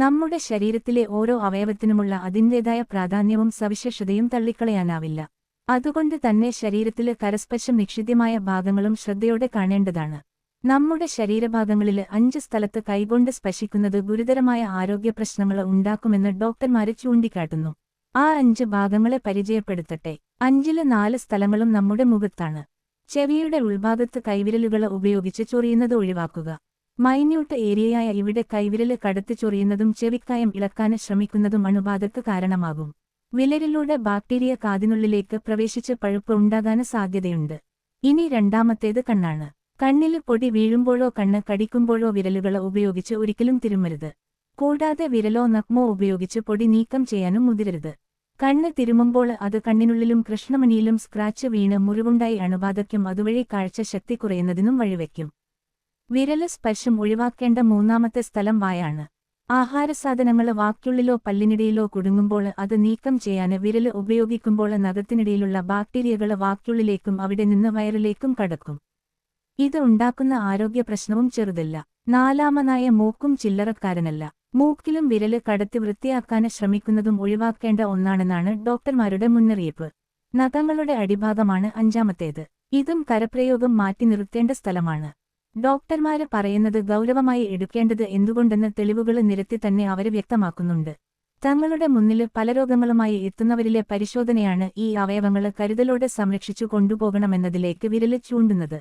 നമ്മുടെ ശരീരത്തിലെ ഓരോ അവയവത്തിനുമുള്ള അതിന്റേതായ പ്രാധാന്യവും സവിശേഷതയും തള്ളിക്കളയാനാവില്ല. അതുകൊണ്ട് തന്നെ ശരീരത്തിലെ കരസ്പശം നിക്ഷിദ്യമായ ഭാഗങ്ങളും ശ്രദ്ധയോടെ കാണേണ്ടതാണ്. നമ്മുടെ ശരീരഭാഗങ്ങളിൽ അഞ്ച് സ്ഥലത്ത് കൈകൊണ്ട് സ്പശിക്കുന്നത് ഗുരുതരമായ ആരോഗ്യ പ്രശ്നങ്ങൾ ഉണ്ടാക്കുമെന്ന് ഡോക്ടർമാരെ ചൂണ്ടിക്കാട്ടുന്നു. ആ അഞ്ച് ഭാഗങ്ങളെ പരിചയപ്പെടുത്തട്ടെ. അഞ്ചിൽ നാല് സ്ഥലങ്ങളും നമ്മുടെ മുഖത്താണ്. ചെവിയുടെ ഉൾഭാഗത്ത് കൈവിരലുകൾ ഉപയോഗിച്ച് ചൊറിയുന്നത് ഒഴിവാക്കുക. മൈന്യൂട്ട് ഏരിയയായ ഇവിടെ കൈവിരൽ കടത്തി ചൊറിയുന്നതും ചെവിക്കായം ഇളക്കാന് ശ്രമിക്കുന്നതും അണുബാധക്ക് കാരണമാകും. വിലരിലൂടെ ബാക്ടീരിയ കാതിനുള്ളിലേക്ക് പ്രവേശിച്ച് പഴുപ്പ് ഉണ്ടാകാൻ സാധ്യതയുണ്ട്. ഇനി രണ്ടാമത്തേത് കണ്ണാണ്. കണ്ണിൽ പൊടി വീഴുമ്പോഴോ കണ്ണ് കടിക്കുമ്പോഴോ വിരലുകൾ ഉപയോഗിച്ച് ഒരിക്കലും തിരുമരുത്. കൂടാതെ വിരലോ നഗ്മോ ഉപയോഗിച്ച് പൊടി നീക്കം ചെയ്യാനും മുതിരരുത്. കണ്ണ് തിരുമുമ്പോൾ അത് കണ്ണിനുള്ളിലും കൃഷ്ണമണിയിലും സ്ക്രാച്ച് വീണ് മുറിവുണ്ടായി അണുബാധയ്ക്കും അതുവഴി കാഴ്ച ശക്തി കുറയുന്നതിനും വഴിവെക്കും. വിരൽ സ്പർശം ഒഴിവാക്കേണ്ട മൂന്നാമത്തെ സ്ഥലം വായാണ്. ആഹാരസാധനങ്ങൾ വാക്കുള്ളിലോ പല്ലിനിടയിലോ കുടുങ്ങുമ്പോൾ അത് നീക്കം ചെയ്യാന് വിരൽ ഉപയോഗിക്കുമ്പോൾ നഖത്തിനിടയിലുള്ള ബാക്ടീരിയകൾ വാക്കുള്ളിലേക്കും അവിടെ നിന്ന് വയറിലേക്കും കടക്കും. ഇത് ഉണ്ടാക്കുന്ന ആരോഗ്യ പ്രശ്നവും ചെറുതല്ല. നാലാമനായ മൂക്കും ചില്ലറക്കാരനല്ല. മൂക്കിലും വിരൽ കടത്തി വൃത്തിയാക്കാന് ശ്രമിക്കുന്നതും ഒഴിവാക്കേണ്ട ഒന്നാണെന്നാണ് ഡോക്ടർമാരുടെ മുന്നറിയിപ്പ്. നഖങ്ങളുടെ അടിഭാഗമാണ് അഞ്ചാമത്തേത്. ഇതും കരപ്രയോഗം മാറ്റി നിർത്തേണ്ട സ്ഥലമാണ്. ഡോക്ടർമാര് പറയുന്നത് ഗൗരവമായി എടുക്കേണ്ടത് എന്തുകൊണ്ടെന്ന് തെളിവുകൾ നിരത്തി തന്നെ അവർ വ്യക്തമാക്കുന്നുണ്ട്. തങ്ങളുടെ മുന്നിൽ പല രോഗങ്ങളുമായി എത്തുന്നവരിലെ പരിശോധനയാണ് ഈ അവയവങ്ങൾ കരുതലോടെ സംരക്ഷിച്ചു കൊണ്ടുപോകണമെന്നതിലേക്ക് വിരൽ ചൂണ്ടുന്നത്.